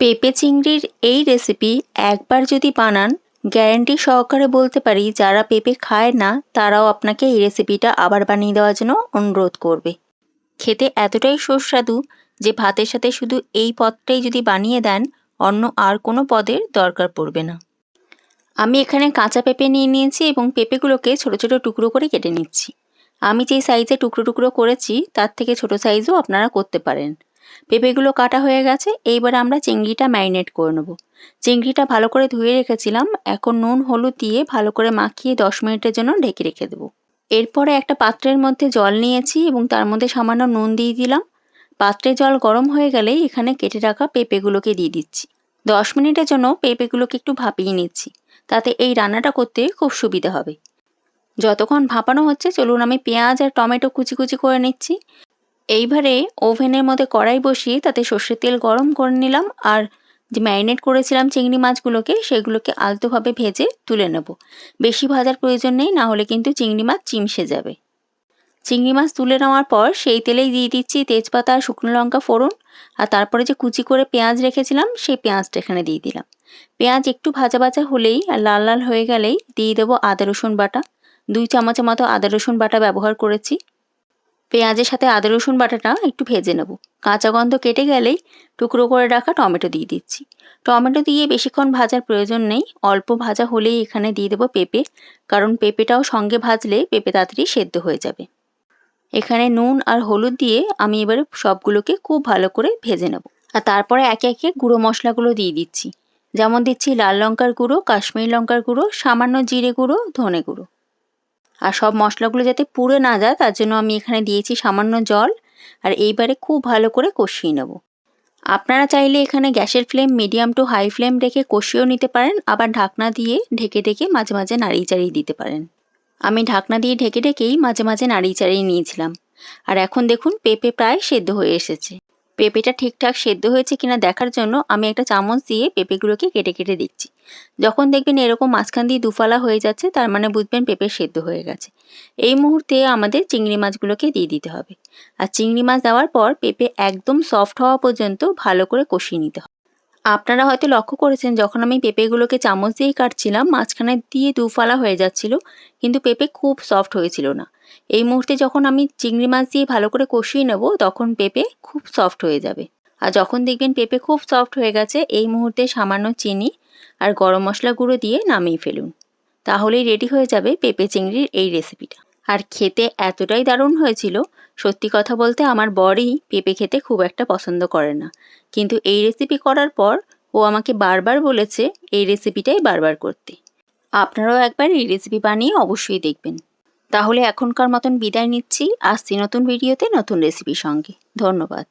পেঁপে চিংড়ির এই রেসিপি একবার যদি বানান গ্যারান্টি সহকারে বলতে পারি, যারা পেঁপে খায় না, তারাও আপনাকে এই রেসিপিটা আবার বানিয়ে দেওয়ার জন্য অনুরোধ করবে। খেতে এতটাই সুস্বাদু যে ভাতের সাথে শুধু এই পদটাই যদি বানিয়ে দেন, অন্য আর কোনো পদের দরকার পড়বে না। আমি এখানে কাঁচা পেঁপে নিয়ে নিয়েছি এবং পেঁপেগুলোকে ছোট ছোট টুকরো করে কেটে নিচ্ছি। আমি যেই সাইজে টুকরো টুকরো করেছি, তার থেকে ছোট সাইজও আপনারা করতে পারেন। পেঁপেগুলো কাটা হয়ে গেছে, এইবার আমরা চিংড়িটা ম্যারিনেট করে নেব। চিংড়িটা ভালো করে ধুয়ে রেখেছিলাম, এখন নুন, হলুদ দিয়ে ভালো করে মাখিয়ে দশ মিনিটের জন্য ঢেকে রেখে দেবো। এরপরে একটা পাত্রের মধ্যে জল নিয়েছি এবং তার মধ্যে সামান্য নুন দিয়ে দিলাম। পাত্রে জল গরম হয়ে গেলেই এখানে কেটে রাখা পেঁপেগুলোকে দিয়ে দিচ্ছি। দশ মিনিটের জন্য পেঁপেগুলোকে একটু ভাপিয়ে নিচ্ছি, তাতে এই রান্নাটা করতে খুব সুবিধা হবে। যতক্ষণ ভাপানো হচ্ছে, চলুন আমি পেঁয়াজ আর টমেটো কুচি কুচি করে নিচ্ছি। এইবারে ওভেনের মধ্যে কড়াই বসিয়ে তাতে সর্ষের তেল গরম করে নিলাম আর যে ম্যারিনেট করেছিলাম চিংড়ি মাছগুলোকে সেগুলোকে আলতোভাবে ভেজে তুলে নেব। বেশি ভাজার প্রয়োজন নেই, না হলে কিন্তু চিংড়ি মাছ চিমসে যাবে। চিংড়ি মাছ তুলে নেওয়ার পর সেই তেলেই দিয়ে দিচ্ছি তেজপাতা আর শুকনো লঙ্কা ফোড়ন আর তারপরে যে কুচি করে পেঁয়াজ রেখেছিলাম সেই পেঁয়াজটা এখানে দিয়ে দিলাম। পেঁয়াজ একটু ভাজা ভাজা হলেই আর লাল লাল হয়ে গেলেই দিয়ে দেবো আদা রসুন বাটা। দুই চামচের মতো আদা রসুন বাটা ব্যবহার করেছি। পেঁয়াজের সাথে আদা, রসুন বাটাটা একটু ভেজে নেব। কাঁচা গন্ধ কেটে গেলেই টুকরো করে রাখা টমেটো দিয়ে দিচ্ছি। টমেটো দিয়ে বেশিক্ষণ ভাজার প্রয়োজন নেই। অল্প ভাজা হলেই এখানে দিয়ে দেবো পেঁপে, কারণ পেঁপেটাও সঙ্গে ভাজলে পেঁপে তাড়াতাড়ি সেদ্ধ হয়ে যাবে। এখানে নুন আর হলুদ দিয়ে আমি এবারে সবগুলোকে খুব ভালো করে ভেজে নেব। আর তারপরে একে একে গুঁড়ো মশলাগুলো দিয়ে দিচ্ছি। যেমন দিচ্ছি লাল লঙ্কার গুঁড়ো, কাশ্মীরি লঙ্কার গুঁড়ো, সামান্য জিরে গুঁড়ো, ধনে গুঁড়ো। আর সব মশলাগুলো যাতে পুড়ে না যায়, তার জন্য আমি এখানে দিয়েছি সামান্য জল। আর এইবারে খুব ভালো করে কষিয়ে নেব। আপনারা চাইলে এখানে গ্যাসের flame medium to high flame রেখে কষিয়েও নিতে পারেন, আবার ঢাকনা দিয়ে ঢেকে ঢেকে মাঝে মাঝে নাড়িয়ে চাড়িয়ে দিতে পারেন। আমি ঢাকনা দিয়ে ঢেকে ঢেকেই মাঝে মাঝে নাড়িয়ে চাড়িয়ে নিয়েছিলাম। আর এখন দেখুন পেঁপে প্রায় সেদ্ধ হয়ে এসেছে। পেঁপেটা ঠিকঠাক সেদ্ধ হয়েছে কিনা দেখার জন্য আমি একটা চামচ দিয়ে পেঁপেগুলোকে কেটে কেটে দিচ্ছি। যখন দেখবেন এরকম মাঝখান দিয়ে দুফালা হয়ে যাচ্ছে, তার মানে বুঝবেন পেঁপে সেদ্ধ হয়ে গেছে। এই মুহূর্তে আমাদের চিংড়ি মাছগুলোকে দিয়ে দিতে হবে। আর চিংড়ি মাছ দেওয়ার পর পেঁপে একদম সফট হওয়া পর্যন্ত ভালো করে কষিয়ে নিতে হবে। আপনারা হয়তো লক্ষ্য করেছেন, যখন আমি পেঁপেগুলোকে চামচ দিয়েই কাটছিলাম, মাঝখানে দিয়ে দুফালা হয়ে যাচ্ছিল, কিন্তু পেঁপে খুব সফট হয়েছিল না। এই মুহূর্তে যখন আমি চিংড়ি মাছ দিয়ে ভালো করে কষিয়ে নেব, তখন পেঁপে খুব সফট হয়ে যাবে। আর যখন দেখবেন পেঁপে খুব সফট হয়ে গেছে, এই মুহূর্তে সামান্য চিনি আর গরম মশলা গুঁড়ো দিয়ে নামিয়ে ফেলুন। তাহলেই রেডি হয়ে যাবে পেঁপে চিংড়ির এই রেসিপিটা আর খেতে এতটাই দারুণ হয়েছিল, সত্যি কথা বলতে আমার বরই পেঁপে খেতে খুব একটা পছন্দ করে না। কিন্তু এই রেসিপি করার পর ও আমাকে বারবার বলেছে এই রেসিপিটাই বারবার করতে। আপনারাও একবার এই রেসিপি বানিয়ে অবশ্যই দেখবেন। তাহলে এখনকার মতন বিদায় নিচ্ছি। আসছি নতুন ভিডিওতে নতুন রেসিপির সঙ্গে। ধন্যবাদ।